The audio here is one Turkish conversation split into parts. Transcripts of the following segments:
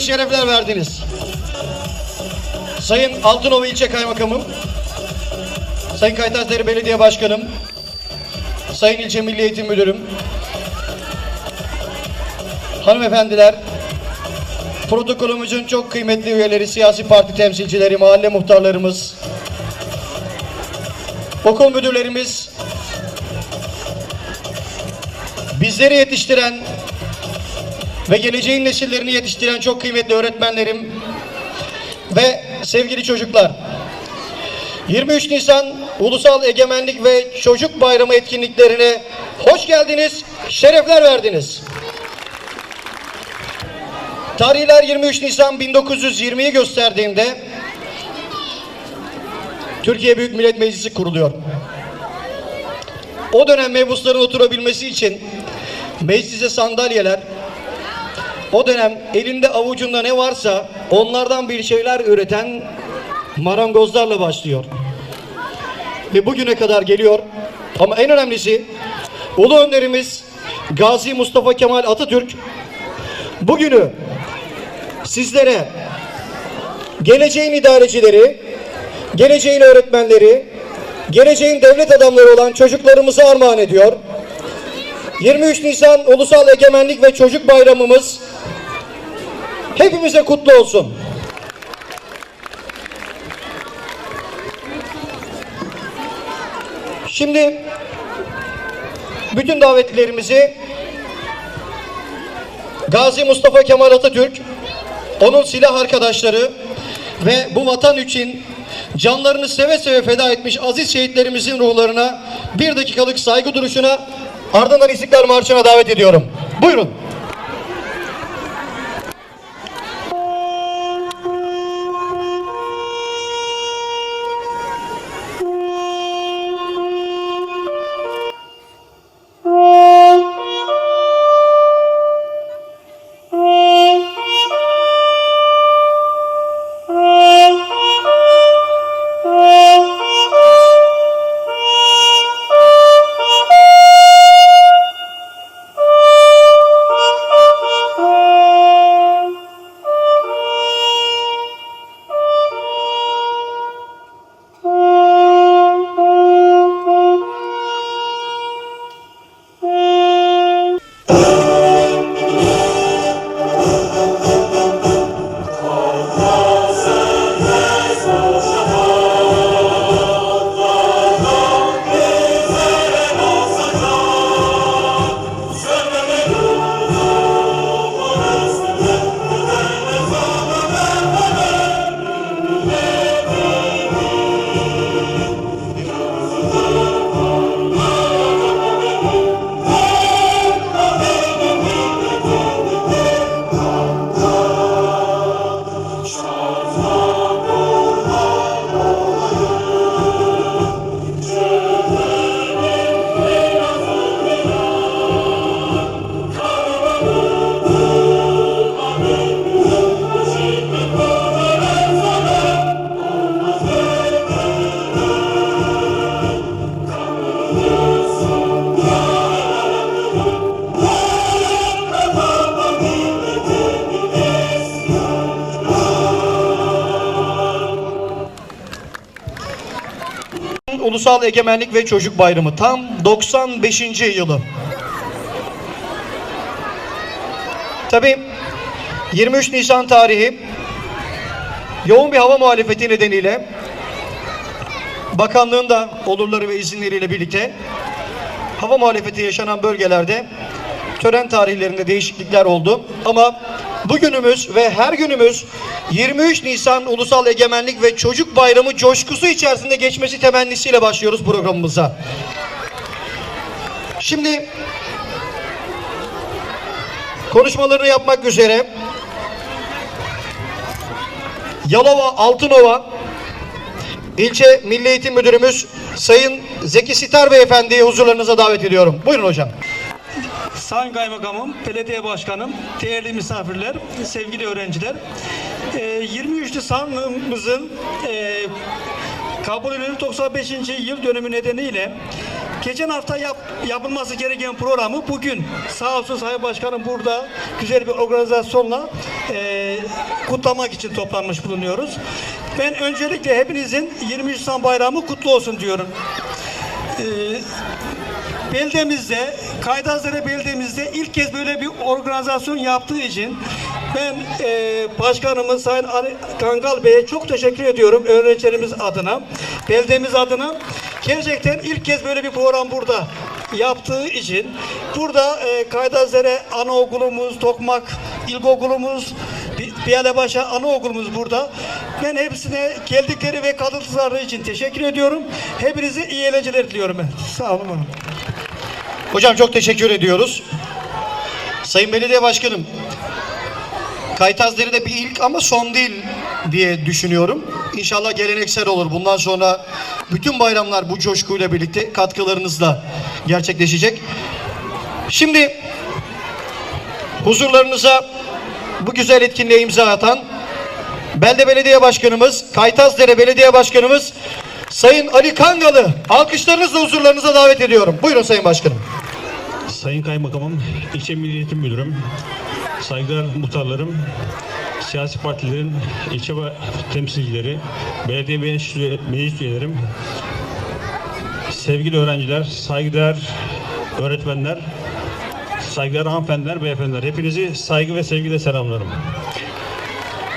geldiniz, şerefler verdiniz. Sayın Altınova İlçe Kaymakamım, Sayın Kaytaşdere Belediye Başkanım, Sayın İlçe Milli Eğitim Müdürüm, hanımefendiler, protokolümüzün çok kıymetli üyeleri, siyasi parti temsilcileri, mahalle muhtarlarımız, okul müdürlerimiz, bizleri yetiştiren ve geleceğin nesillerini yetiştiren çok kıymetli öğretmenlerim ve sevgili çocuklar. 23 Nisan Ulusal Egemenlik ve Çocuk Bayramı etkinliklerine hoş geldiniz, şerefler verdiniz. Tarihler 23 Nisan 1920'yi gösterdiğinde Türkiye Büyük Millet Meclisi kuruluyor. O dönem mebusların oturabilmesi için meclise sandalyeler, o dönem elinde avucunda ne varsa onlardan bir şeyler üreten marangozlarla başlıyor. Ve bugüne kadar geliyor. Ama en önemlisi Ulu Önderimiz Gazi Mustafa Kemal Atatürk bugünü sizlere geleceğin idarecileri, geleceğin öğretmenleri, geleceğin devlet adamları olan çocuklarımızı armağan ediyor. 23 Nisan Ulusal Egemenlik ve Çocuk Bayramımız hepimize kutlu olsun. Şimdi bütün davetlilerimizi Gazi Mustafa Kemal Atatürk, onun silah arkadaşları ve bu vatan için canlarını seve seve feda etmiş aziz şehitlerimizin ruhlarına bir dakikalık saygı duruşuna ardından İstiklal Marşı'na davet ediyorum. Buyurun. Oh. Ulusal Egemenlik ve Çocuk Bayramı tam 95. yılı. Tabii 23 Nisan tarihi yoğun bir hava muhalefeti nedeniyle bakanlığın da olurları ve izinleriyle birlikte hava muhalefeti yaşanan bölgelerde tören tarihlerinde değişiklikler oldu. Ama bugünümüz ve her günümüz 23 Nisan Ulusal Egemenlik ve Çocuk Bayramı coşkusu içerisinde geçmesi temennisiyle başlıyoruz programımıza. Şimdi konuşmalarını yapmak üzere Yalova Altınova İlçe Milli Eğitim Müdürümüz Sayın Zeki Sitar Beyefendi'yi huzurlarınıza davet ediyorum. Buyurun hocam. Sayın Kaymakamım, Belediye Başkanım, değerli misafirler, sevgili öğrenciler. Ee, 23 Nisan'ımızın e, kabul edilen 95. yıl dönümü nedeniyle geçen hafta yap, yapılması gereken programı bugün sağ olsun Sayın Başkanım burada güzel bir organizasyonla e, kutlamak için toplanmış bulunuyoruz. Ben öncelikle hepinizin 23 Nisan bayramı kutlu olsun diyorum. E, beldemizde, Kaydazları beldemizde ilk kez böyle bir organizasyon yaptığı için ben e, başkanımız Sayın Ali Kangal Bey'e çok teşekkür ediyorum öğrencilerimiz adına, beldemiz adına. Gerçekten ilk kez böyle bir program burada yaptığı için burada e, Kaydazları Anaokulumuz, Tokmak İlkokulumuz, Bi- Biyalebaşı Anaokulumuz burada. Ben hepsine geldikleri ve katıldıkları için teşekkür ediyorum. Hepinize iyi eğlenceler diliyorum ben. Sağ olun. Hocam çok teşekkür ediyoruz. Sayın Belediye Başkanım, Kaytazdere'de bir ilk ama son değil diye düşünüyorum. İnşallah geleneksel olur. Bundan sonra bütün bayramlar bu coşkuyla birlikte katkılarınızla gerçekleşecek. Şimdi huzurlarınıza bu güzel etkinliğe imza atan Belde Belediye Başkanımız, Kaytazdere Belediye Başkanımız Sayın Ali Kangalı alkışlarınızla huzurlarınıza davet ediyorum. Buyurun Sayın Başkanım. Sayın Kaymakamım, İlçe Milli Eğitim Müdürüm, saygıdeğer muhtarlarım, siyasi partilerin ilçe temsilcileri, belediye meclis üyelerim, sevgili öğrenciler, saygıdeğer öğretmenler, saygıdeğer hanımefendiler, beyefendiler, hepinizi saygı ve sevgiyle selamlarım.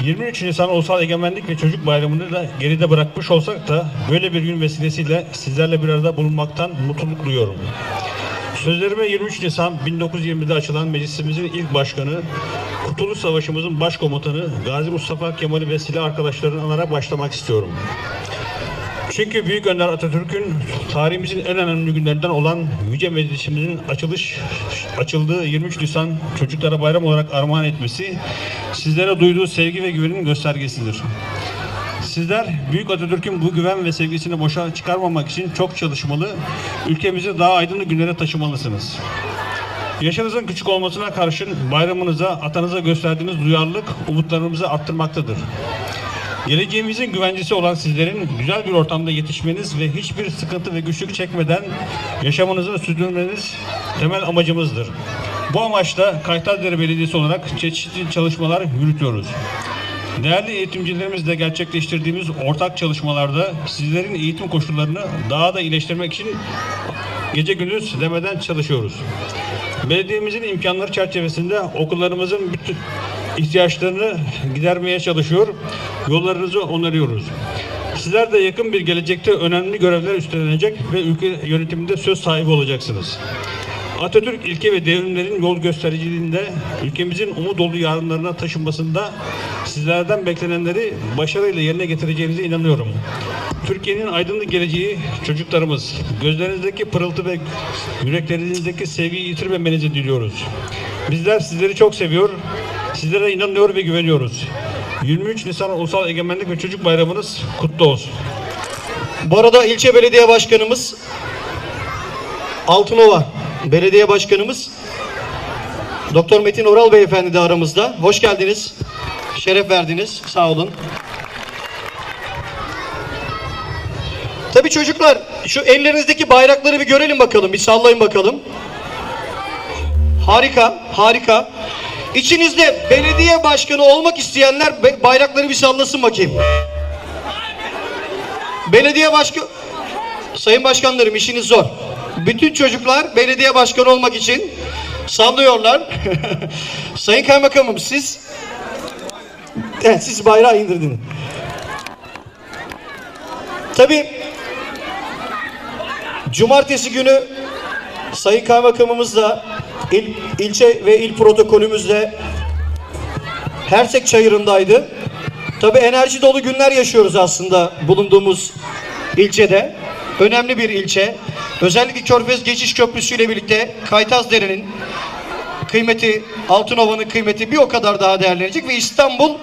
23 Nisan Ulusal Egemenlik ve Çocuk Bayramı'nı da geride bırakmış olsak da böyle bir gün vesilesiyle sizlerle bir arada bulunmaktan mutluluk duyuyorum. Sözlerime 23 Nisan 1920'de açılan meclisimizin ilk başkanı, Kurtuluş Savaşımızın başkomutanı Gazi Mustafa Kemal'i ve silah arkadaşlarını anarak başlamak istiyorum. Çünkü Büyük Önder Atatürk'ün tarihimizin en önemli günlerinden olan Yüce Meclisimizin açılış açıldığı 23 Nisan çocuklara bayram olarak armağan etmesi sizlere duyduğu sevgi ve güvenin göstergesidir. Sizler Büyük Atatürk'ün bu güven ve sevgisini boşa çıkarmamak için çok çalışmalı, ülkemizi daha aydınlık günlere taşımalısınız. Yaşınızın küçük olmasına karşın bayramınıza, atanıza gösterdiğiniz duyarlılık umutlarımızı arttırmaktadır. Geleceğimizin güvencesi olan sizlerin güzel bir ortamda yetişmeniz ve hiçbir sıkıntı ve güçlük çekmeden yaşamınızı sürdürmeniz temel amacımızdır. Bu amaçla Kaytardere Belediyesi olarak çeşitli çalışmalar yürütüyoruz. Değerli eğitimcilerimizle gerçekleştirdiğimiz ortak çalışmalarda sizlerin eğitim koşullarını daha da iyileştirmek için gece gündüz demeden çalışıyoruz. Belediyemizin imkanları çerçevesinde okullarımızın bütün ihtiyaçlarını gidermeye çalışıyor, yollarınızı onarıyoruz. Sizler de yakın bir gelecekte önemli görevler üstlenecek ve ülke yönetiminde söz sahibi olacaksınız. Atatürk ilke ve devrimlerin yol göstericiliğinde ülkemizin umut dolu yarınlarına taşınmasında sizlerden beklenenleri başarıyla yerine getireceğinize inanıyorum. Türkiye'nin aydınlık geleceği çocuklarımız. Gözlerinizdeki pırıltı ve yüreklerinizdeki sevgiyi yitirmemenizi diliyoruz. Bizler sizleri çok seviyor, sizlere inanıyor ve güveniyoruz. 23 Nisan Ulusal Egemenlik ve Çocuk Bayramınız kutlu olsun. Bu arada ilçe belediye başkanımız Altınova belediye başkanımız Doktor Metin Oral beyefendi de aramızda. Hoş geldiniz. Şeref verdiniz. Sağ olun. Tabii çocuklar şu ellerinizdeki bayrakları bir görelim bakalım. Bir sallayın bakalım. Harika, harika. İçinizde belediye başkanı olmak isteyenler bayrakları bir sallasın bakayım. Belediye başkanı... Sayın başkanlarım işiniz zor. Bütün çocuklar belediye başkanı olmak için sallıyorlar. Sayın kaymakamım siz... Evet, siz bayrağı indirdiniz. Tabii Cumartesi günü Sayın Kaymakamımızla il, ilçe ve il protokolümüzle Hersek Çayırı'ndaydı. Tabi enerji dolu günler yaşıyoruz aslında bulunduğumuz ilçede. Önemli bir ilçe. Özellikle Körfez Geçiş Köprüsü ile birlikte Kaytazdere'nin kıymeti, Altınova'nın kıymeti bir o kadar daha değerlenecek ve İstanbul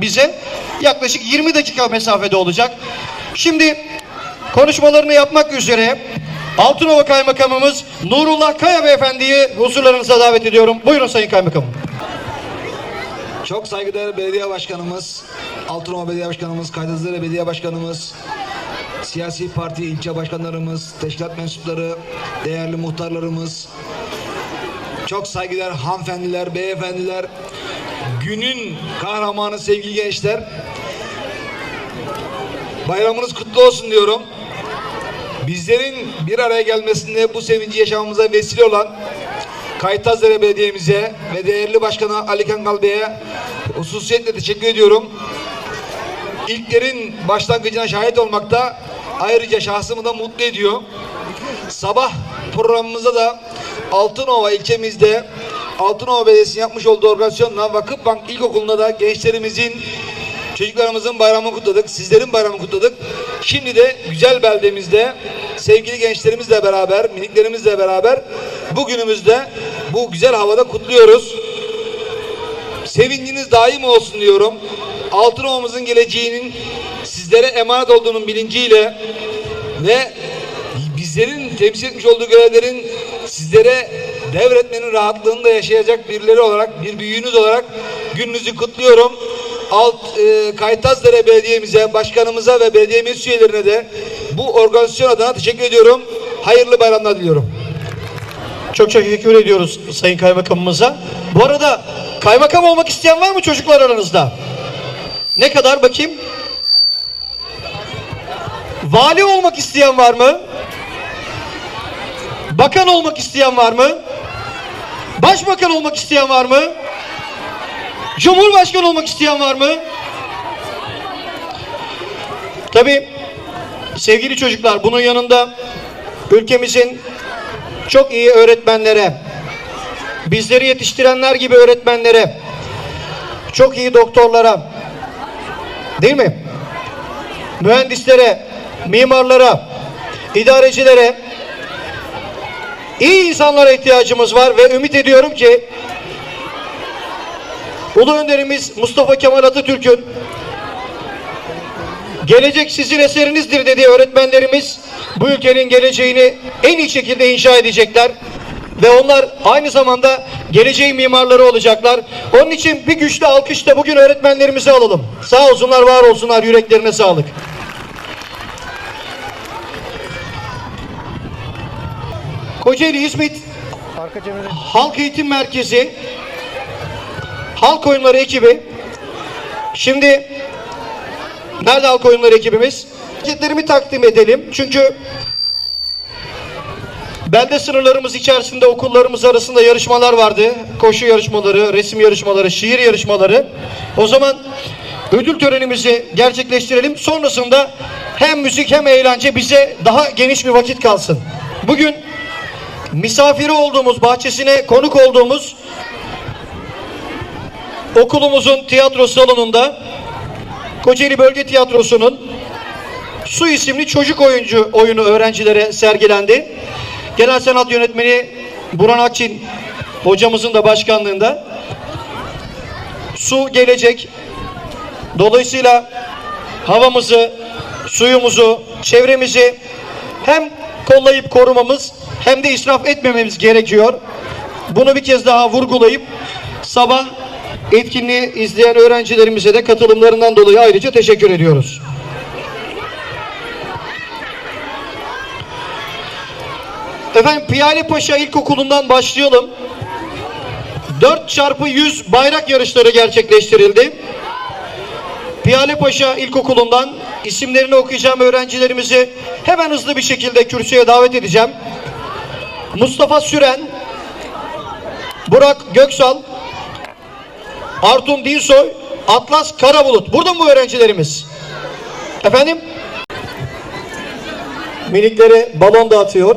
bize yaklaşık 20 dakika mesafede olacak. Şimdi konuşmalarını yapmak üzere Altınova Kaymakamımız Nurullah Kaya Beyefendi'yi huzurlarınıza davet ediyorum. Buyurun Sayın Kaymakamım. Çok saygıdeğer belediye başkanımız, Altınova Belediye Başkanımız, Kaydızlıdere Belediye Başkanımız, siyasi parti ilçe başkanlarımız, teşkilat mensupları, değerli muhtarlarımız, çok saygıdeğer hanımefendiler, beyefendiler, günün kahramanı sevgili gençler. Bayramınız kutlu olsun diyorum. Bizlerin bir araya gelmesinde bu sevinci yaşamamıza vesile olan Kaytazdere Belediye'mize ve değerli başkanı Ali Kangal Bey'e hususiyetle teşekkür ediyorum. İlklerin başlangıcına şahit olmakta ayrıca şahsımı da mutlu ediyor. Sabah programımızda da Altınova ilçemizde Altınova Belediyesi'nin yapmış olduğu organizasyonla Vakıfbank İlkokulu'nda da gençlerimizin Çocuklarımızın bayramını kutladık. Sizlerin bayramını kutladık. Şimdi de güzel beldemizde sevgili gençlerimizle beraber, miniklerimizle beraber bugünümüzde bu güzel havada kutluyoruz. Sevinciniz daim olsun diyorum. Altınova'mızın geleceğinin sizlere emanet olduğunun bilinciyle ve bizlerin temsil etmiş olduğu görevlerin sizlere devretmenin rahatlığını da yaşayacak birileri olarak, bir büyüğünüz olarak gününüzü kutluyorum. Alt e, Kaytazdere Belediye'mize, başkanımıza ve belediye üyelerine de bu organizasyon adına teşekkür ediyorum. Hayırlı bayramlar diliyorum. Çok çok teşekkür ediyoruz Sayın Kaymakamımıza. Bu arada kaymakam olmak isteyen var mı çocuklar aranızda? Ne kadar bakayım? Vali olmak isteyen var mı? Bakan olmak isteyen var mı? Başbakan olmak isteyen var mı? Cumhurbaşkanı olmak isteyen var mı? Tabii sevgili çocuklar bunun yanında ülkemizin çok iyi öğretmenlere, bizleri yetiştirenler gibi öğretmenlere, çok iyi doktorlara, değil mi? Mühendislere, mimarlara, idarecilere, iyi insanlara ihtiyacımız var ve ümit ediyorum ki Ulu Önderimiz Mustafa Kemal Atatürk'ün gelecek sizin eserinizdir dediği öğretmenlerimiz bu ülkenin geleceğini en iyi şekilde inşa edecekler. Ve onlar aynı zamanda geleceğin mimarları olacaklar. Onun için bir güçlü alkış da bugün öğretmenlerimize alalım. Sağ olsunlar, var olsunlar, yüreklerine sağlık. Kocaeli İzmit Halk Eğitim Merkezi Halk Oyunları ekibi şimdi nerede halk oyunları ekibimiz? Hareketlerimi takdim edelim. Çünkü belde sınırlarımız içerisinde okullarımız arasında yarışmalar vardı. Koşu yarışmaları, resim yarışmaları, şiir yarışmaları. O zaman ödül törenimizi gerçekleştirelim. Sonrasında hem müzik hem eğlence bize daha geniş bir vakit kalsın. Bugün misafiri olduğumuz, bahçesine konuk olduğumuz okulumuzun tiyatro salonunda Kocaeli Bölge Tiyatrosu'nun Su isimli çocuk oyuncu oyunu öğrencilere sergilendi. Genel Sanat Yönetmeni Burhan Akçin hocamızın da başkanlığında su gelecek. Dolayısıyla havamızı, suyumuzu, çevremizi hem kollayıp korumamız hem de israf etmememiz gerekiyor. Bunu bir kez daha vurgulayıp sabah etkinliği izleyen öğrencilerimize de katılımlarından dolayı ayrıca teşekkür ediyoruz. Efendim Piyale Paşa İlkokulu'ndan başlayalım. 4 çarpı 100 bayrak yarışları gerçekleştirildi. Piyale Paşa İlkokulu'ndan isimlerini okuyacağım öğrencilerimizi hemen hızlı bir şekilde kürsüye davet edeceğim. Mustafa Süren, Burak Göksal, Artun Dinsoy, Atlas Karabulut. Burada mı öğrencilerimiz? Efendim? Miniklere balon dağıtıyor.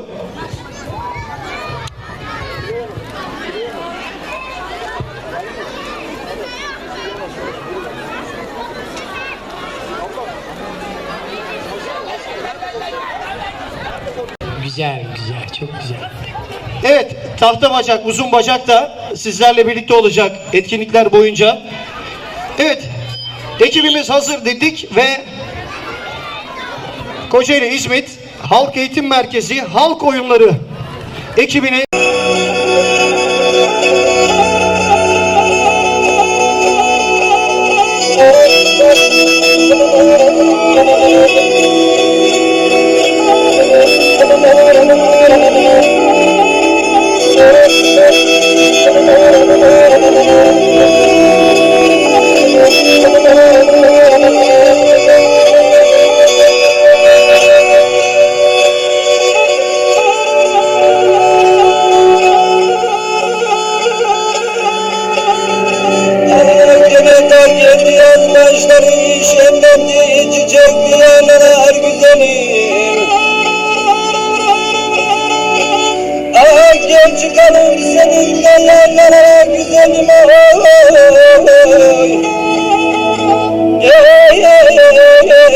Güzel güzel çok güzel. Evet, tahta bacak, uzun bacak da sizlerle birlikte olacak etkinlikler boyunca. Evet, ekibimiz hazır dedik ve Kocaeli İzmit Halk Eğitim Merkezi Halk Oyunları ekibine diyenler güzelim Ah gel çıkalım seninle yerlere güzelim oy Ey ey ey ey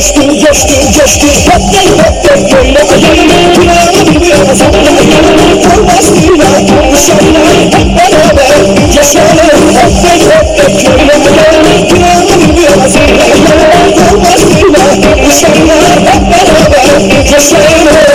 Coştu coştu coştu. Hep hep hep hep böyle Günahı biraz anlayın Olmaz dünya inşallah Hep beraber yaşayalım Hep hep hep hep böyle Günahı biraz anlayın Olmaz dünya inşallah Hep beraber yaşayalım